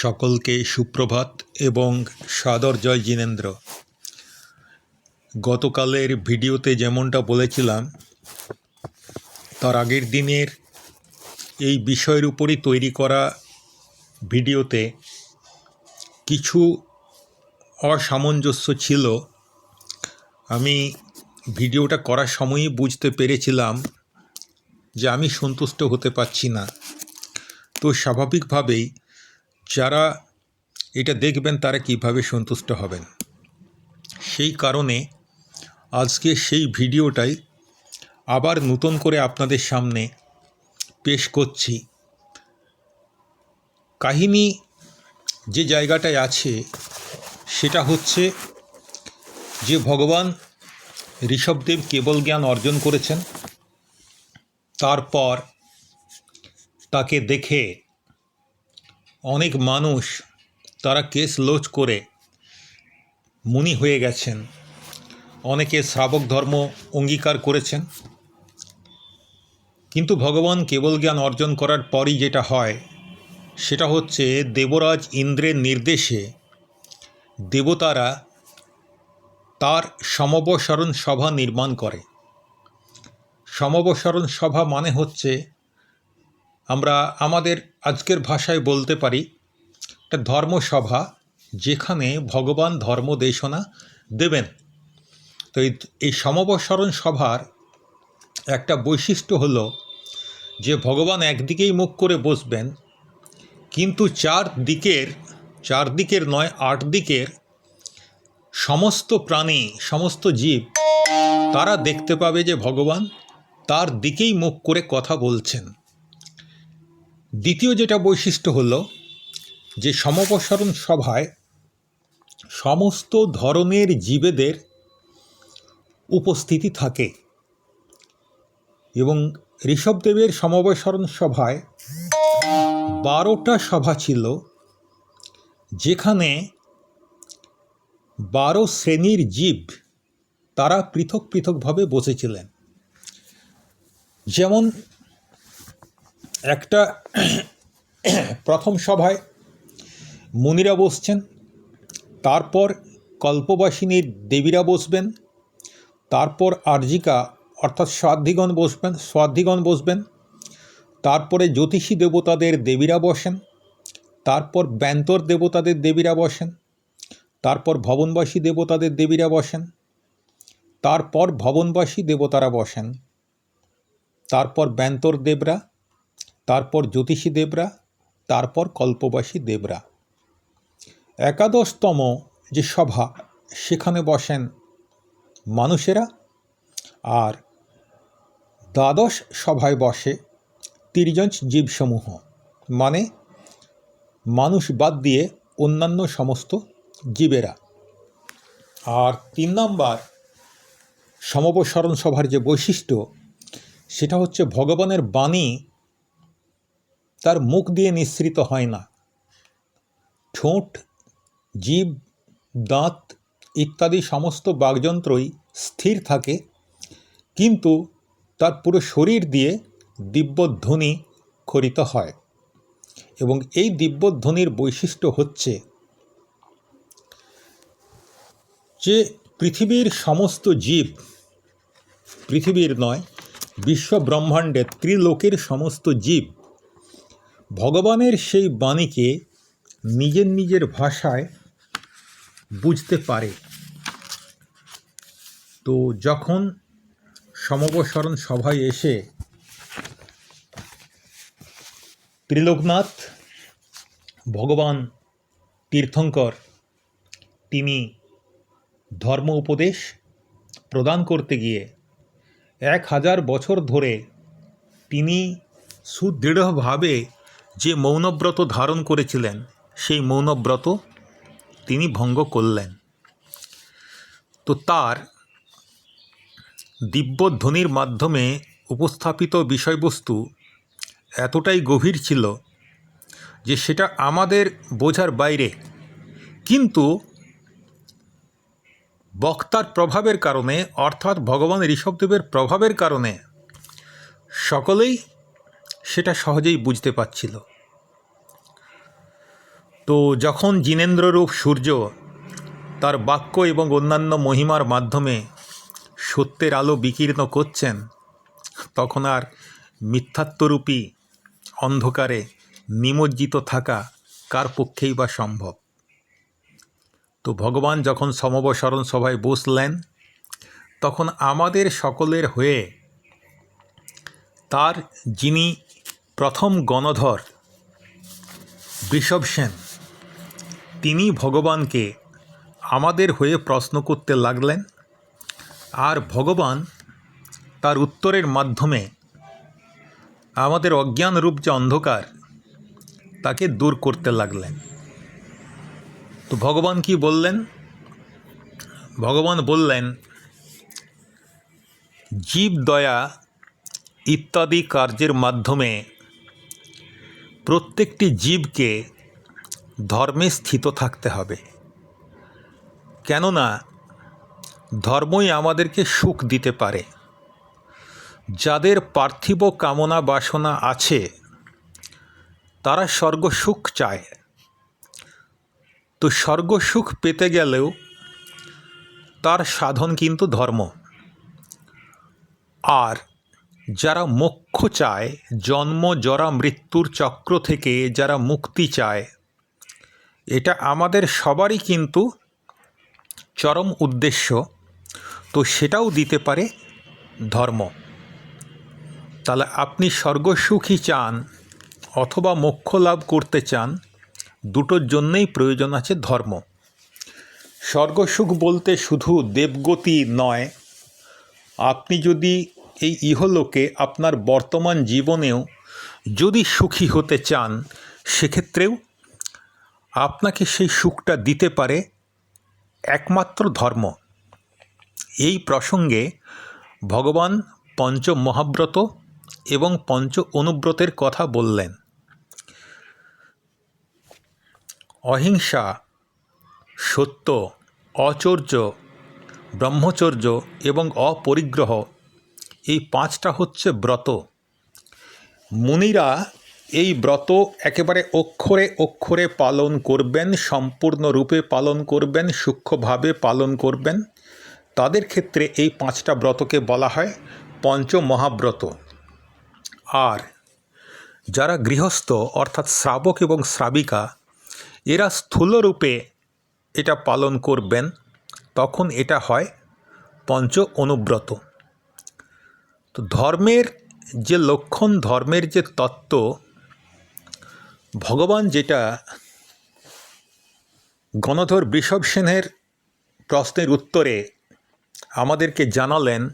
সকলকে সুপ্রভাত এবং সাদর জয় জিনেন্দ্র। গতকালের ভিডিওতে যেমনটা বলেছিলাম, তার আগের দিনের এই বিষয়ের উপরই তৈরি করা ভিডিওতে কিছু অসামঞ্জস্য ছিল। আমি ভিডিওটা করার সময়ই বুঝতে পেরেছিলাম যে আমি সন্তুষ্ট হতে পারছি না। তো স্বাভাবিকভাবেই যারা এটা দেখবেন তারা কীভাবে সন্তুষ্ট হবেন। সেই কারণে আজকে সেই ভিডিওটাই আবার নতুন করে আপনাদের সামনে পেশ করছি। কাহিনী যে জায়গাটায় আছে সেটা হচ্ছে যে ভগবান ঋষভদেব কেবল জ্ঞান অর্জন করেছেন, তারপর তাকে দেখে অনেক মানুষ তারা কেস লোচ করে মুনি হয়ে গেছেন। অনেকে শ্রাবক ধর্ম অঙ্গীকার করেছেন। কিন্তু ভগবান কেবল জ্ঞান অর্জন করার পরই যেটা হয়, সেটা হচ্ছে দেবরাজ ইন্দ্রের নির্দেশে দেবতারা তার সমবসরণ সভা নির্মাণ করে। সমবসরণ সভা মানে হচ্ছে আমরা আমাদের আজকের ভাষায় বলতে পারি, একটা ধর্মসভা যেখানে ভগবান ধর্ম দেশনা দেবেন। তো এই সমবসরণ সভার একটা বৈশিষ্ট্য হলো যে ভগবান একদিকেই মুখ করে বসবেন, কিন্তু চার দিকের চার দিকের নয় আট দিকের সমস্ত প্রাণী, সমস্ত জীব, তারা দেখতে পাবে যে ভগবান তার দিকেই মুখ করে কথা বলছেন। দ্বিতীয় যেটা বৈশিষ্ট্য হল যে সমপসরণ সভায় সমস্ত ধরনের জীবেদের উপস্থিতি থাকে এবং ঋষভদেবের সমবসরণ সভায় বারোটা সভা ছিল যেখানে বারো শ্রেণির জীব তারা পৃথক পৃথকভাবে বসেছিলেন। যেমন একটা প্রথম সভায় মুনিরা বসছেন, তারপর কল্পবাসিনীর দেবীরা বসবেন, তারপর আর্জিকা অর্থাৎ স্বাধিগণ বসবেন স্বাধিগণ বসবেন, তারপরে জ্যোতিষী দেবতাদের দেবীরা বসেন, তারপর ব্যন্তর দেবতাদের দেবীরা বসেন, তারপর ভবনবাসী দেবতাদের দেবীরা বসেন, তারপর ভবনবাসী দেবতারা বসেন, তারপর ব্যন্তর দেবরা তারপর জ্যোতিষী দেবরা, তারপর কল্পবাসী দেবরা। একাদশতম যে সভা, সেখানে বসেন মানুষেরা আর দ্বাদশ সভায় বসে তিরিজন জীবসমূহ। মানে মানুষ বাদ দিয়ে অন্যান্য সমস্ত জীবেরা। আর তিন নম্বর সমবসরণ সভার যে বৈশিষ্ট্য, সেটা হচ্ছে ভগবানের বাণী তার মুখ দিয়ে নিঃসৃত হয় না। ঠোঁট, জীব, দাঁত ইত্যাদি সমস্ত বাগযন্ত্রই স্থির থাকে, কিন্তু তার পুরো শরীর দিয়ে দিব্যধ্বনি খরিত হয় এবং এই দিব্যধ্বনির বৈশিষ্ট্য হচ্ছে যে পৃথিবীর সমস্ত জীব, পৃথিবীর নয়, বিশ্ব ব্রহ্মাণ্ডের ত্রিলোকের সমস্ত জীব ভগবানের সেই বাণীকে নিজের নিজের ভাষায় বুঝতে পারে। তো যখন সমবসরণ সভায় এসে ত্রিলোকনাথ, ভগবান তীর্থঙ্কর, তিনি ধর্ম উপদেশ প্রদান করতে গিয়ে এক হাজার বছর ধরে তিনি সুদৃঢ়ভাবে যে মৌনব্রত ধারণ করেছিলেন, সেই মৌনব্রত তিনি ভঙ্গ করলেন। তো তার দিব্যধ্বনির মাধ্যমে উপস্থাপিত বিষয়বস্তু এতটাই গভীর ছিল যে সেটা আমাদের বোঝার বাইরে। কিন্তু বক্তার প্রভাবের কারণে, অর্থাৎ ভগবান ঋষভদেবের প্রভাবের কারণে সকলেই সেটা সহজেই বুঝতে পারছিল। তো যখন জিনেন্দ্ররূপ সূর্য তার বাক্য এবং অন্যান্য মহিমার মাধ্যমে সত্যের আলো বিকীর্ণ করছেন, তখন আর মিথ্যাত্বরূপী অন্ধকারে নিমজ্জিত থাকা কার পক্ষেই বা সম্ভব? তো ভগবান যখন সমবসরণ সভায় বসলেন, তখন আমাদের সকলের হয়ে তার যিনি প্রথম গণধর বৃষভ সেন। তিনি ভগবানকে আমাদের হয়ে প্রশ্ন করতে লাগলেন, আর ভগবান তার উত্তরের মাধ্যমে আমাদের অজ্ঞানরূপ যে অন্ধকার, তাকে দূর করতে লাগলেন। তো ভগবান কি বললেন? ভগবান বললেন, জীব দয়া ইত্যাদি কার্যের মাধ্যমে প্রত্যেকটি জীবকে ধর্মে স্থিত থাকতে হবে। কেননা, ধর্মই আমাদেরকে সুখ দিতে পারে। যাদের পার্থিব কামনা বাসনা আছে, তারা স্বর্গসুখ চায়। তো স্বর্গসুখ পেতে গেলেও তার সাধন কিন্তু ধর্ম। আর যারা মোক্ষ চায়, জন্ম, জরা, মৃত্যুর চক্র থেকে যারা মুক্তি চায়। এটা আমাদের সবারই কিন্তু চরম উদ্দেশ্য। তো সেটাও দিতে পারে ধর্ম। তাহলে আপনি স্বর্গসুখী চান অথবা মোক্ষ লাভ করতে চান, দুটোর জন্যই প্রয়োজন আছে ধর্ম। স্বর্গসুখ বলতে শুধু দেবগতি নয়, আপনি যদি এই ইহলোকে আপনার বর্তমান জীবনেও যদি সুখী হতে চান, সেক্ষেত্রেও আপনাকে সেই সুখটা দিতে পারে একমাত্র ধর্ম। এই প্রসঙ্গে ভগবান পঞ্চ মহাব্রত এবং পঞ্চ অনুব্রতের কথা বললেন। অহিংসা, সত্য, অচর্য, ব্রহ্মচর্য এবং অপরিগ্রহ এই পাঁচটা হচ্ছে ব্রত। মুনিরা এই ব্রত একেবারে অক্ষরে অক্ষরে পালন করবেন, সম্পূর্ণরূপে পালন করবেন, সূক্ষ্মভাবে পালন করবেন। তাদের ক্ষেত্রে এই পাঁচটা ব্রতকে বলা হয় পঞ্চ মহাব্রত আর যারা গৃহস্থ, অর্থাৎ শ্রাবক এবং শ্রাবিকা, এরা স্থূলরূপে এটা পালন করবেন, তখন এটা হয় পঞ্চ অনুব্রত তো ধর্মের যে লক্ষণ, ধর্মের যে তত্ত্ব, ভগবান যেটা গণধর বৃষভ সেনের প্রশ্নের উত্তরে আমাদেরকে জানালেন,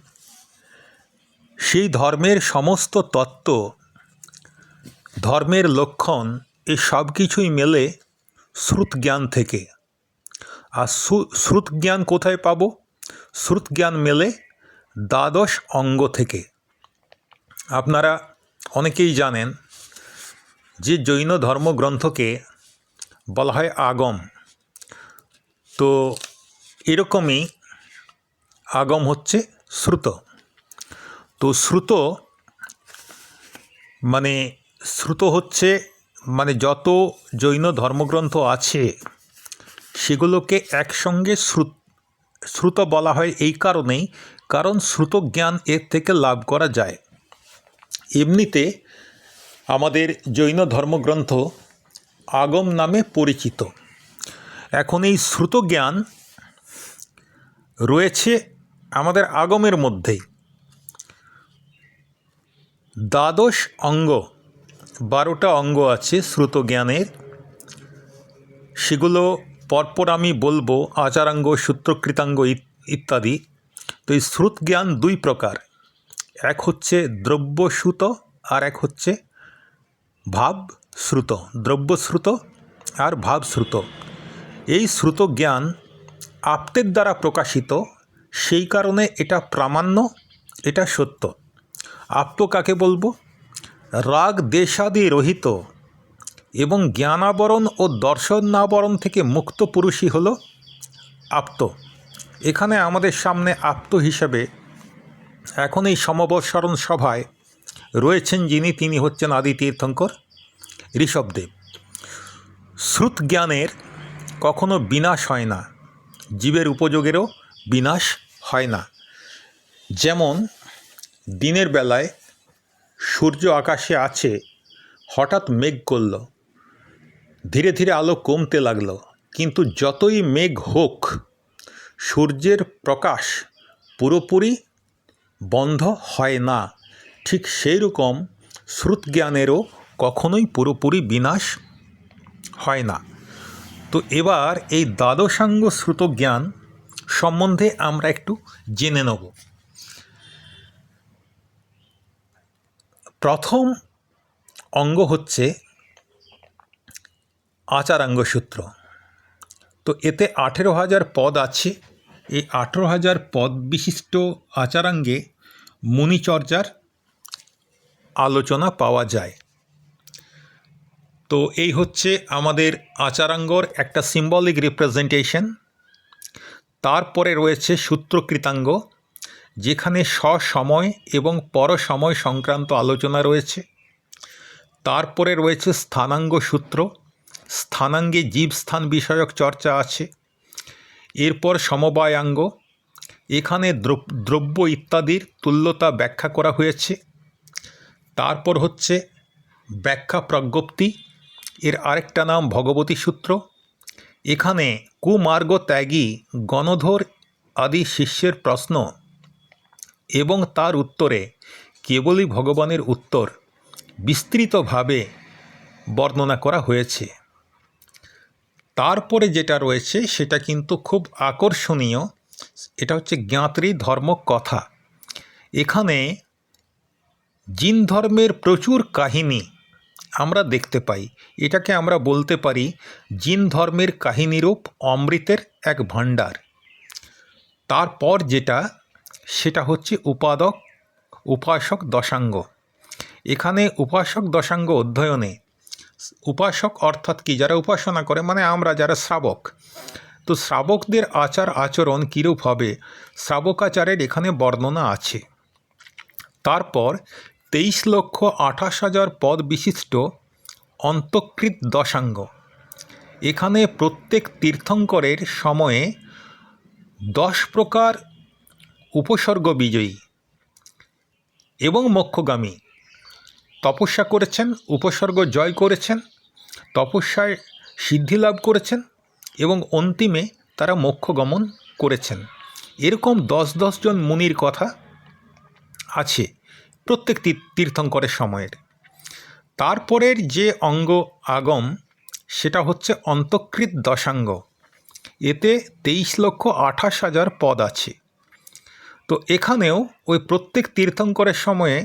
সেই ধর্মের সমস্ত তত্ত্ব, ধর্মের লক্ষণ এই সব কিছুই মেলে শ্রুত জ্ঞান থেকে। আর শ্রুত জ্ঞান কোথায় পাব? শ্রুত জ্ঞান মেলে দ্বাদশ অঙ্গ থেকে। আপনারা অনেকেই জানেন যে জৈন ধর্মগ্রন্থকে বলা হয় আগম। তো এরকমই আগম হচ্ছে শ্রুত। তো শ্রুত মানে শ্রুত হচ্ছে মানে যত জৈন ধর্মগ্রন্থ আছে, সেগুলোকে একসঙ্গে শ্রুত শ্রুত বলা হয় এই কারণেই, কারণ শ্রুত জ্ঞান এর থেকে লাভ করা যায়। এমনিতে আমাদের জৈন ধর্মগ্রন্থ আগম নামে পরিচিত। এখন এই শ্রুত জ্ঞান রয়েছে আমাদের আগমের মধ্যেই। দ্বাদশ অঙ্গ, বারোটা অঙ্গ আছে শ্রুত জ্ঞানের সেগুলো পরপর আমি বলব, আচারাঙ্গ, সূত্রকৃতাঙ্গ ইত্যাদি। তো এই শ্রুত জ্ঞান দুই প্রকার। এক হচ্ছে দ্রব্যশ্রুত আর এক হচ্ছে ভাবশ্রুত, দ্রব্যশ্রুত আর ভাবশ্রুত। এই শ্রুত জ্ঞান আপ্তের দ্বারা প্রকাশিত, সেই কারণে এটা প্রামাণ্য, এটা সত্য। আপ্ত কাকে বলব? রাগ দেশাদি রহিত এবং জ্ঞানাবরণ ও দর্শনাবরণ থেকে মুক্ত পুরুষই হল আপ্ত এখানে আমাদের সামনে আপ্ত হিসাবে এখন এই সমবৎসরণ সভায় রয়েছেন যিনি, তিনি হচ্ছেন আদি তীর্থঙ্কর ঋষভদেব শ্রুত জ্ঞানের কখনো বিনাশ হয় না, জীবের উপযোগেরও বিনাশ হয় না। যেমন দিনের বেলায় সূর্য আকাশে আছে, হঠাৎ মেঘ করল, ধীরে ধীরে আলো কমতে লাগল, কিন্তু যতই মেঘ হোক, সূর্যের প্রকাশ পুরোপুরি বন্ধ হয় না। ঠিক সেই রকম শ্রুত জ্ঞানেরও কখনোই পুরোপুরি বিনাশ হয় না। তো এবার এই দ্বাদশাঙ্গ শ্রুত জ্ঞান সম্বন্ধে আমরা একটু জেনে নেব। প্রথম অঙ্গ হচ্ছে আচারাঙ্গ সূত্র। তো এতে আঠেরো হাজার পদ আছে। এই আঠেরো হাজার পদ বিশিষ্ট আচারাঙ্গে মুনিচর্যার আলোচনা পাওয়া যায়। তো এই হচ্ছে আমাদের আচারাঙ্গর একটা সিম্বলিক রিপ্রেজেন্টেশন তারপরে রয়েছে সূত্রকৃতাঙ্গ যেখানে স্বসময় এবং পরসময় সংক্রান্ত আলোচনা রয়েছে। তারপরে রয়েছে স্থানাঙ্গ সূত্র, স্থানাঙ্গে জীবস্থান বিষয়ক চর্চা আছে। এরপর সমবায়াঙ্গ এখানে দ্রব্য ইত্যাদির তুল্যতা ব্যাখ্যা করা হয়েছে। তারপর হচ্ছে ব্যাখ্যা প্রজ্ঞপ্তি। এর আরেকটা নাম ভগবতী সূত্র। এখানে কুমার্গ ত্যাগী গণধর আদি শিষ্যের প্রশ্ন এবং তার উত্তরে কেবলই ভগবানের উত্তর বিস্তৃতভাবে বর্ণনা করা হয়েছে। তারপরে যেটা রয়েছে সেটা কিন্তু খুব আকর্ষণীয়। এটা হচ্ছে জ্ঞাত্রী ধর্ম কথা। এখানে জিন ধর্মের প্রচুর কাহিনী আমরা দেখতে পাই। এটাকে আমরা বলতে পারি জিন ধর্মের কাহিনীরূপ অমৃতের এক ভাণ্ডার। তারপর যেটা, সেটা হচ্ছে উপাদক, উপাসক দশাঙ্গ। এখানে উপাসক দশাঙ্গ অধ্যয়নে, উপাসক অর্থাৎ কি? যারা উপাসনা করে মানে আমরা যারা শ্রাবক তো শ্রাবকদের আচার আচরণ কীরূপ হবে? শ্রাবকাচারের এখানে বর্ণনা আছে। তারপর তেইশ লক্ষ আঠাশ হাজার পদ বিশিষ্ট অন্তঃকৃত দশাঙ্গ। এখানে প্রত্যেক তীর্থঙ্করের সময়ে দশ প্রকার উপসর্গ বিজয়ী এবং মোক্ষগামী। তপস্যা করেছেন, উপসর্গ জয় করেছেন, তপস্যায় সিদ্ধি লাভ করেছেন এবং অন্তিমে তারা মোক্ষ গমন করেছেন। এরকম দশ দশজন মুনির কথা আছে প্রত্যেক তীর- তীর্থঙ্করের সময়ের। তারপরের যে অঙ্গ আগম, সেটা হচ্ছে অন্তঃকৃত দশাঙ্গ। এতে তেইশ লক্ষ আঠাশ হাজার পদ আছে। তো এখানেও ওই প্রত্যেক তীর্থঙ্করের সময়ে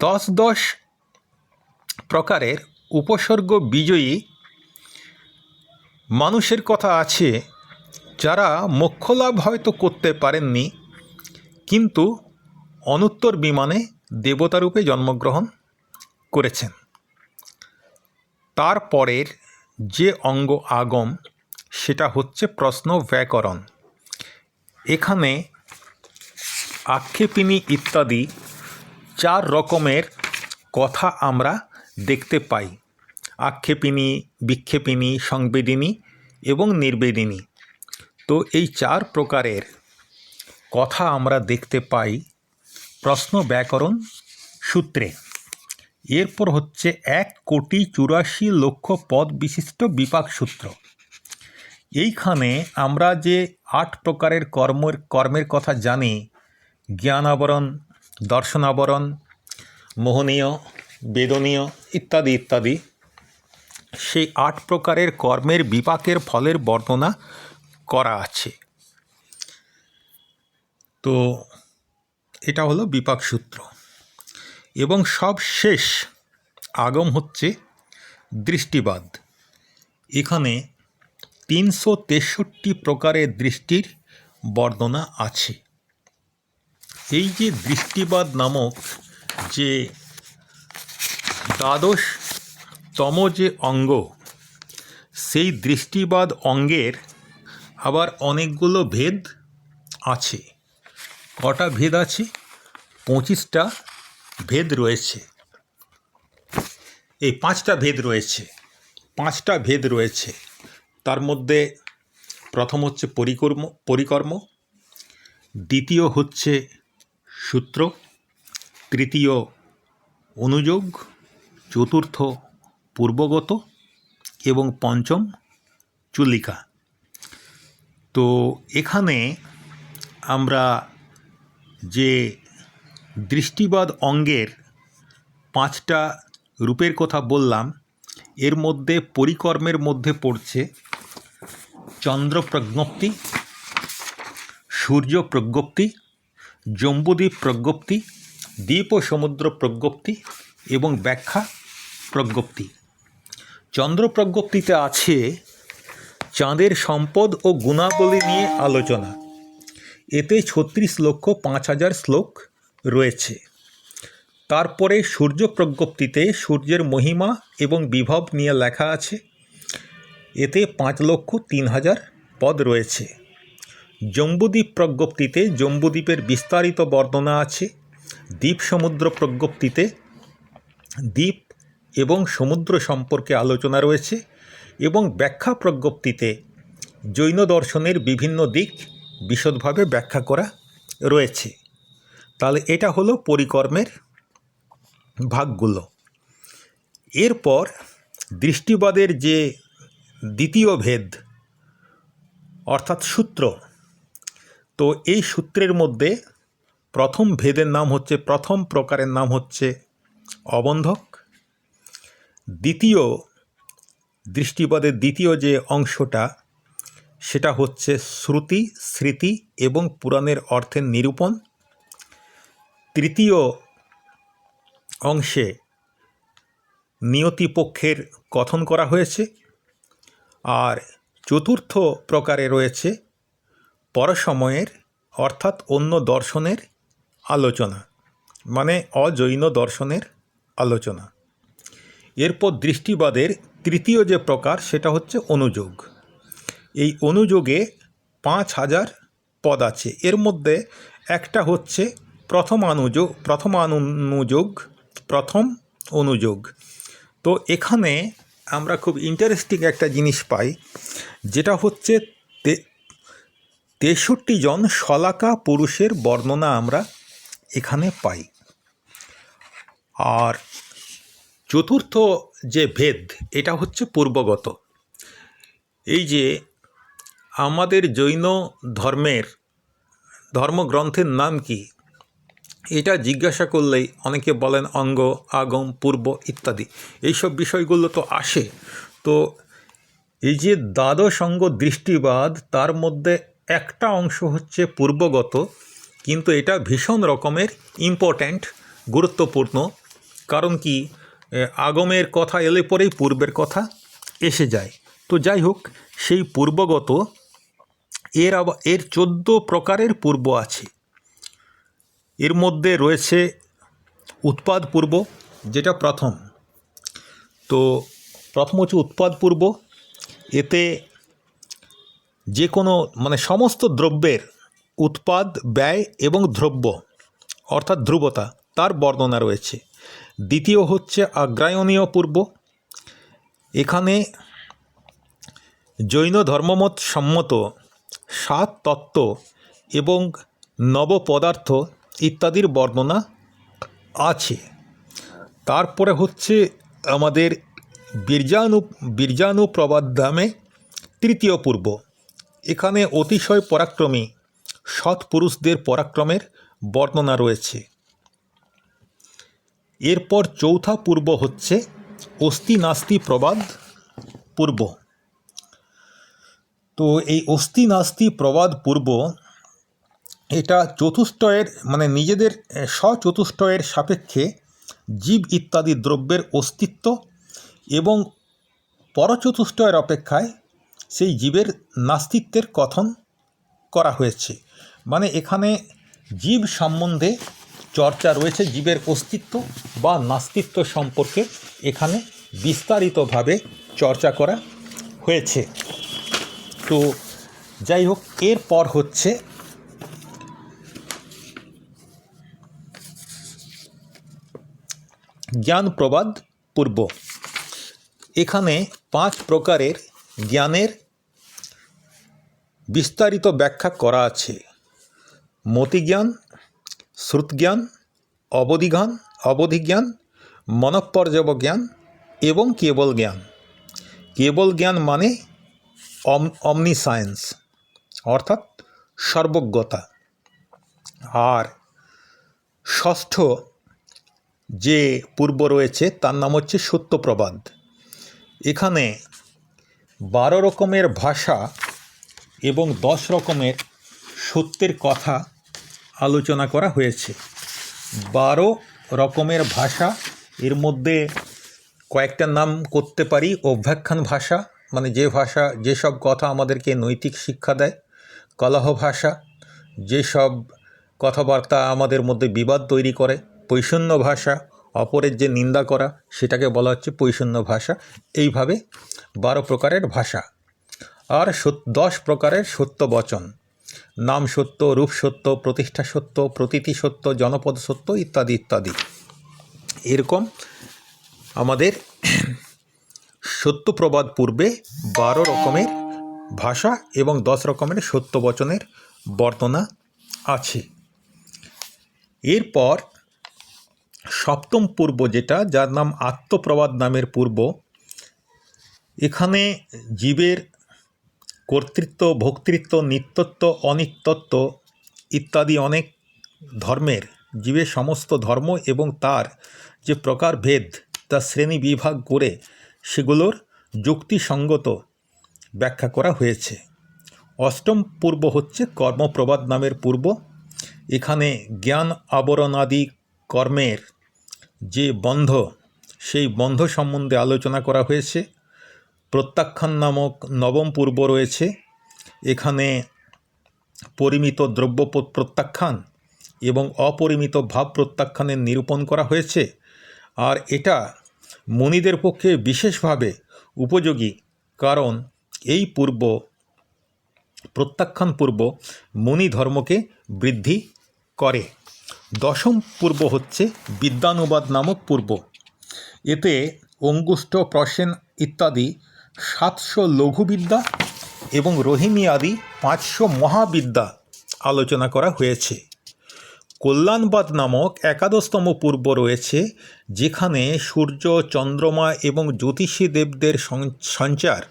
দশ দশ প্রকারের উপসর্গ বিজয়ী মানুষের কথা আছে, যারা মোক্ষলাভ হয়তো করতে পারেননি, কিন্তু অনুত্তর বিমানে দেবতারূপে জন্মগ্রহণ করেছেন। তারপরের যে অঙ্গ আগম, সেটা হচ্ছে প্রশ্ন ব্যাকরণ। এখানে আক্ষেপিনী ইত্যাদি চার রকমের কথা আমরা দেখতে পাই। আক্ষেপিনী বিক্ষেপিনী সংবেদিনী এবং নির্বেদিনী। তো এই চার প্রকারের কথা আমরা দেখতে পাই প্রশ্ন ব্যাকরণ সূত্রে। এরপর হচ্ছে এক কোটি চুরাশি লক্ষ পদ বিশিষ্ট বিপাক সূত্র। এইখানে আমরা যে আট প্রকারের কর্মের কর্মের কথা জানি জ্ঞান আবরণ মোহনীয়, বেদনীয় ইত্যাদি ইত্যাদি সেই আট প্রকারের কর্মের বিপাকের ফলের বর্ণনা করা আছে। তো এটা হলো বিপাক সূত্র। এবং সব শেষ আগম হচ্ছে দৃষ্টিবাদ। এখানে তিনশো তেষট্টি প্রকারের দৃষ্টির বর্ণনা আছে। এই যে দৃষ্টিবাদ নামক যে দ্বাদশতম যে অঙ্গ, সেই দৃষ্টিবাদ অঙ্গের আবার অনেকগুলো ভেদ আছে। কটা ভেদ আছে? পঁচিশটা ভেদ রয়েছে। এই পাঁচটা ভেদ রয়েছে। পাঁচটা ভেদ রয়েছে। তার মধ্যে প্রথম হচ্ছে পরিকর্ম পরিকর্ম। দ্বিতীয় হচ্ছে সূত্র। তৃতীয় অনুযোগ। চতুর্থ পূর্বগত এবং পঞ্চম চুলিকা। তো এখানে আমরা যে দৃষ্টিবাদ অঙ্গের পাঁচটা রূপের কথা বললাম, এর মধ্যে পরিকর্মের মধ্যে পড়ছে চন্দ্র প্রজ্ঞপ্তি সূর্য প্রজ্ঞপ্তি জম্বুদ্বীপ প্রজ্ঞপ্তি দ্বীপ ও সমুদ্র প্রজ্ঞপ্তি এবং ব্যাখ্যা প্রজ্ঞপ্তি চন্দ্র প্রজ্ঞপ্তিতে আছে চাঁদের সম্পদ ও গুণাবলী নিয়ে আলোচনা। এতে ছত্রিশ লক্ষ পাঁচ হাজার শ্লোক রয়েছে। তারপরে সূর্য প্রজ্ঞপ্তিতে সূর্যের মহিমা এবং বিভব নিয়ে লেখা আছে। এতে পাঁচ লক্ষ তিন হাজার পদ রয়েছে। জম্বুদ্বীপ প্রজ্ঞপ্তিতে জম্বুদ্বীপের বিস্তারিত বর্ণনা আছে। দ্বীপ সমুদ্র প্রজ্ঞপ্তিতে দ্বীপ এবং সমুদ্র সম্পর্কে আলোচনা রয়েছে এবং ব্যাখ্যা প্রজ্ঞপ্তিতে জৈন দর্শনের বিভিন্ন দিক বিশদভাবে ব্যাখ্যা করা রয়েছে। তাহলে এটা হলো পরিকর্মের ভাগগুলো। এরপর দৃষ্টিবাদের যে দ্বিতীয় ভেদ, অর্থাৎ সূত্র, তো এই সূত্রের মধ্যে প্রথম ভেদের নাম হচ্ছে, প্রথম প্রকারের নাম হচ্ছে অবন্ধক দ্বিতীয় দৃষ্টিবাদের দ্বিতীয় যে অংশটা, সেটা হচ্ছে শ্রুতি, স্মৃতি এবং পুরাণের অর্থের নিরূপণ। তৃতীয় অংশে নিয়তিপক্ষের কথন করা হয়েছে। আর চতুর্থ প্রকারে রয়েছে পরসময়ের, অর্থাৎ অন্য দর্শনের আলোচনা মানে অজৈন দর্শনের আলোচনা। এরপর দৃষ্টিবাদের তৃতীয় যে প্রকার, সেটা হচ্ছে অনুযোগ। এই অনুযোগে পাঁচ হাজার পদ আছে। এর মধ্যে একটা হচ্ছে প্রথম অনুযোগ প্রথম অনুযোগ। প্রথম অনুযোগ তো এখানে আমরা খুব ইন্টারেস্টিং একটা জিনিস পাই, যেটা হচ্ছে তেষট্টি জন শলাকা পুরুষের বর্ণনা আমরা এখানে পাই। আর চতুর্থ যে ভেদ, এটা হচ্ছে পূর্বগত। এই যে আমাদের জৈন ধর্মের, ধর্মগ্রন্থের নাম কি? এটা জিজ্ঞাসা করলেই অনেকে বলেন অঙ্গ, আগম, পূর্ব ইত্যাদি। এইসব বিষয়গুলো তো আসে। তো এই যে দ্বাদশ অঙ্গ দৃষ্টিবাদ, তার মধ্যে একটা অংশ হচ্ছে পূর্বগত, কিন্তু এটা ভীষণ রকমের ইম্পর্ট্যান্ট, গুরুত্বপূর্ণ। কারণ কি? আগমের কথা এলে পরেই পূর্বের কথা এসে যায়। তো যাই হোক, সেই পূর্বগত এর আবার, এর চোদ্দ প্রকারের পূর্ব আছে। এর মধ্যে রয়েছে উৎপাদ পূর্ব, যেটা প্রথম। তো প্রথম হচ্ছে উৎপাদ পূর্ব। এতে যে কোনো মানে সমস্ত দ্রব্যের উৎপাদ, ব্যয় এবং দ্রব্য, অর্থাৎ ধ্রুবতা, তার বর্ণনা রয়েছে। দ্বিতীয় হচ্ছে আগ্রায়ণীয় পূর্ব। এখানে জৈন ধর্মমত সম্মত, সাত তত্ত্ব এবং নব পদার্থ ইত্যাদির বর্ণনা আছে। তারপরে হচ্ছে আমাদের বীর্যানু প্রবাদ্যামে তৃতীয় পূর্ব। এখানে অতিশয় পরাক্রমী সৎ পুরুষদের পরাক্রমের বর্ণনা রয়েছে। এরপর চৌথা পূর্ব হচ্ছে অস্থি নাস্তি প্রবাদ পূর্ব। তো এই অস্থি নাস্তি প্রবাদ পূর্ব, এটা চতুষ্টয়ের মানে নিজেদের স্বচতুষ্টয়ের সাপেক্ষে জীব ইত্যাদি দ্রব্যের অস্তিত্ব এবং পরচতুষ্টয়ের অপেক্ষায় সেই জীবের নাস্তিত্বের কথন করা হয়েছে। মানে এখানে জীব সম্বন্ধে চর্চা রয়েছে জীবের অস্তিত্ব বা নাস্তিত্ব সম্পর্কে। এখানে বিস্তারিতভাবে চর্চা করা হয়েছে। তো যাই হোক, এরপর হচ্ছে জ্ঞান প্রবাদ পূর্ব। এখানে পাঁচ প্রকারের জ্ঞানের বিস্তারিত ব্যাখ্যা করা আছে। মতিজ্ঞান শ্রুতজ্ঞান, অবধিজ্ঞান অবধিজ্ঞান মনঃপর্যব জ্ঞান এবং কেবল জ্ঞান কেবল জ্ঞান মানে অমনি সায়েন্স অর্থাৎ সর্বজ্ঞতা। আর ষষ্ঠ যে পূর্ব রয়েছে, তার নাম হচ্ছে সত্যপ্রবাদ। এখানে বারো রকমের ভাষা এবং দশ রকমের সত্যের কথা আলোচনা করা হয়েছে। বারো রকমের ভাষা, এর মধ্যে কয়েকটা নাম করতে পারি। অভ্যাখ্যান ভাষা মানে যে ভাষা যেসব কথা আমাদেরকে নৈতিক শিক্ষা দেয়। কলহ ভাষা যেসব কথাবার্তা আমাদের মধ্যে বিবাদ তৈরি করে। পৈশন্য ভাষা, অপরের যে নিন্দা করা, সেটাকে বলা হচ্ছে পৈশন্য ভাষা। এইভাবে বারো প্রকারের ভাষা। আর দশ প্রকারের সত্য বচন। নাম সত্য, রূপ সত্য, প্রতিষ্ঠা সত্য, প্রতীতি সত্য, জনপদ সত্য ইত্যাদি ইত্যাদি। এরকম আমাদের সত্যপ্রবাদ পূর্বে বারো রকমের ভাষা এবং দশ রকমের সত্য বচনের বর্ণনা আছে। এরপর সপ্তম পূর্ব যেটা, যার নাম আত্মপ্রবাদ নামের পূর্ব, এখানে জীবের কর্তৃত্ব, ভোক্তৃত্ব, নিত্যত্ব, অনিত্যত্ব ইত্যাদি অনেক ধর্মের, জীবের সমস্ত ধর্ম এবং তার যে প্রকারভেদ তা শ্রেণি বিভাগ করে সেগুলোর যুক্তিসঙ্গত ব্যাখ্যা করা হয়েছে। অষ্টম পূর্ব হচ্ছে কর্মপ্রবাদ নামের পূর্ব। এখানে জ্ঞান আবরণাদি কর্মের যে বন্ধ, সেই বন্ধ সম্বন্ধে আলোচনা করা হয়েছে। প্রত্যাখ্যান নামক নবম পূর্ব রয়েছে। এখানে পরিমিত দ্রব্য প্রত্যাখ্যান এবং অপরিমিত ভাব প্রত্যাখ্যানের নিরূপণ করা হয়েছে। আর এটা মনিদের পক্ষে বিশেষভাবে উপযোগী, কারণ এই পূর্ব, প্রত্যাখ্যান পূর্ব মুনি ধর্মকে বৃদ্ধি করে। দশম পূর্ব হচ্ছে বিদ্যানুবাদ নামক পূর্ব। এতে অঙ্গুষ্ঠ, প্রসেন ইত্যাদি সাতশো লঘুবিদ্যা এবং রোহিণী আদি পাঁচশো মহাবিদ্যা আলোচনা করা হয়েছে। কল্যাণবাদ নামক একাদশতম পূর্ব রয়েছে, যেখানে সূর্য, চন্দ্রমা এবং জ্যোতিষী দেবদের সঞ্চার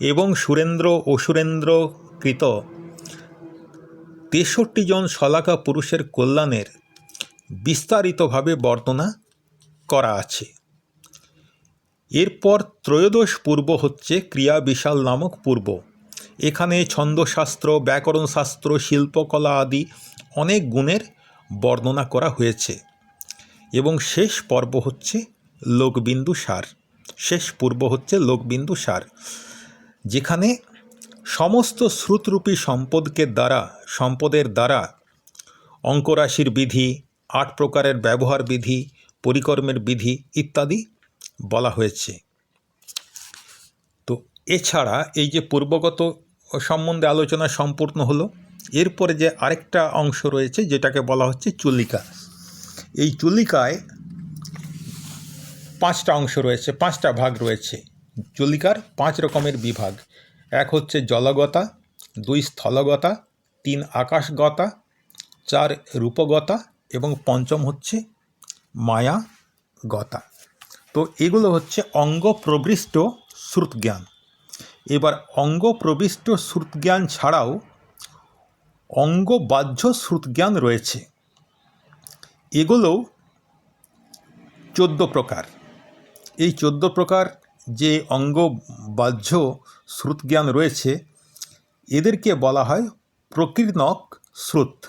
এবং সুরেন্দ্র অসুরেন্দ্রকৃত তেষট্টি জন শলাকা পুরুষের কল্যাণের বিস্তারিতভাবে বর্ণনা করা আছে। এরপর ত্রয়োদশ পূর্ব হচ্ছে ক্রিয়া বিশাল নামক পূর্ব। এখানে ছন্দশাস্ত্র, ব্যাকরণশাস্ত্র, শিল্পকলা আদি অনেক গুণের বর্ণনা করা হয়েছে। এবং শেষ পর্ব হচ্ছে লোকবিন্দু সার। শেষ পূর্ব হচ্ছে লোকবিন্দু সার। যেখানে সমস্ত শ্রুতরূপী সম্পদকে দ্বারা, সম্পদের দ্বারা অঙ্করাশির বিধি, আট প্রকারের ব্যবহার বিধি, পরিকর্মের বিধি ইত্যাদি বলা হয়েছে। তো এছাড়া এই যে পূর্বগত সম্বন্ধে আলোচনা সম্পূর্ণ হলো, এরপরে যে আরেকটা অংশ রয়েছে যেটাকে বলা হচ্ছে চুলিকা। এই চুল্লিকায় পাঁচটা অংশ রয়েছে, পাঁচটা ভাগ রয়েছে। চুল্লিকার পাঁচ রকমের বিভাগ। এক হচ্ছে জলগতা, দুই স্থলগতা, তিন আকাশগতা, চার রূপগতা এবং পঞ্চম হচ্ছে মায়াগতা। তো এগুলো হচ্ছে অঙ্গ প্রবিষ্ট শ্রুতজ্ঞান। এবার অঙ্গ প্রবিষ্ট শ্রুতজ্ঞান ছাড়াও অঙ্গ বাহ্য শ্রুতজ্ঞান রয়েছে। এগুলোও চোদ্দ প্রকার। এই চোদ্দ প্রকার যে অঙ্গ বাহ্য শ্রুতজ্ঞান রয়েছে, এদেরকে বলা হয় প্রকীর্ণক শ্রুত।